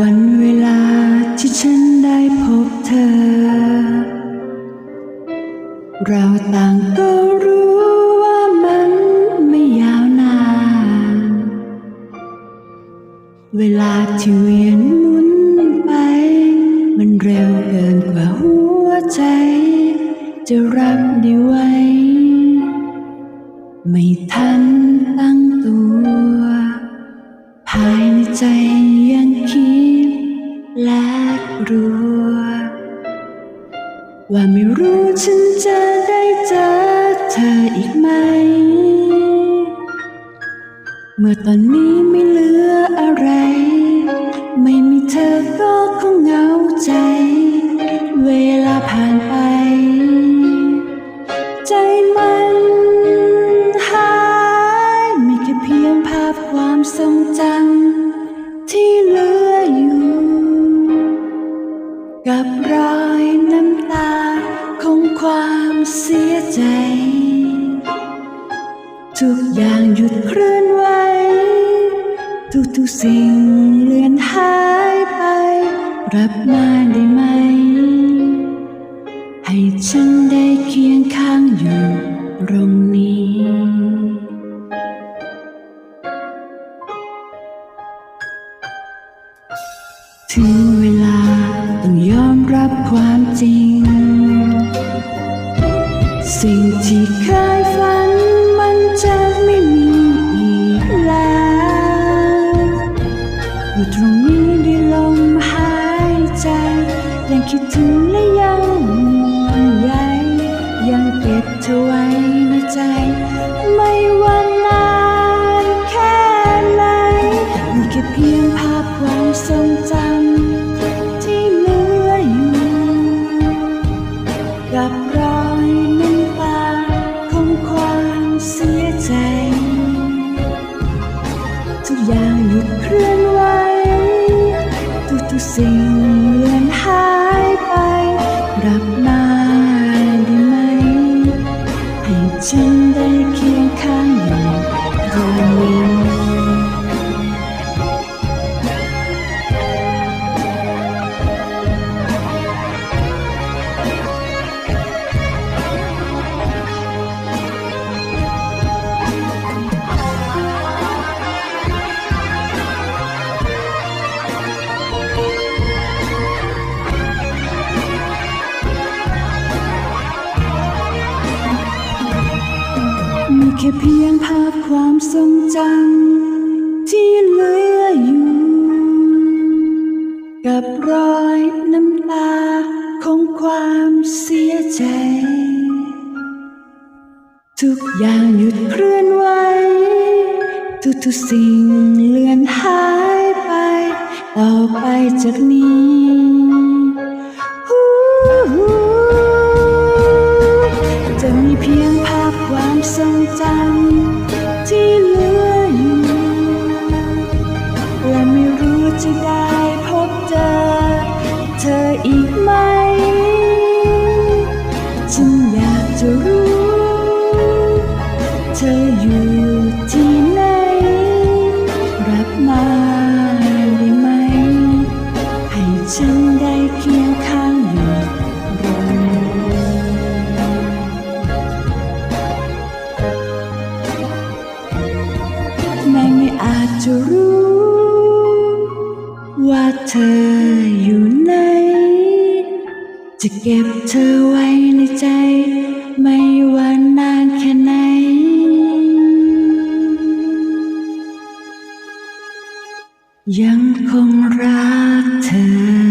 วันเวลาที่ฉันได้พบเธอ เราต่างก็รู้ว่ามันไม่ยาวนาน เวลาที่เวียนหมุนไป มันเร็วเกินกว่าหัวใจ จะรับได้ไวไม่ทัน ว่าไม่รู้ฉันจะได้เจอเธออีกไหม เมื่อตอนนี้ไม่เหลืออะไร ไม่มีเธอก็คงเหงาใจ เวลาผ่านไป ใจมันหายมีแค่เพียงภาพความทรงจำที่เหลืออยู่ กับรอยน้ำตา เสียใจ ทุกอย่างหยุดเคลื่อนไหวทุกๆสิ่งเลือนหายไป รับมาได้ไหม ให้ฉันได้เคียงข้างอยู่ตรงนี้ถึงเวลาต้องยอมรับความจริง สิ่งที่เคยฝันมันจะไม่มีอีกแล้วอยู่ตรงนี้ด้วยลมหายใจ ยังคิดถึงและยังห่วงใยยังเก็บเธอไว้ในใจไม่ อย่าหยุดเคลื่อนไหวทุกๆสิ่งเลือนหายไปรับมาได้ไหมให้ฉันได้คิด แค่เพียงภาพความทรงจำที่เหลืออยู่ กับรอยน้ำตาของความเสียใจ ทุกอย่างหยุดเคลื่อนไหวทุกๆสิ่งเลือนหายไป ต่อไปจากนี้ ทรงจำที่เหลืออยู่และไม่รู้จะได้ จะรู้ ว่าเธออยู่ไหน จะเก็บเธอไว้ในใจ ไม่ว่านานแค่ไหน ยังคงรักเธอ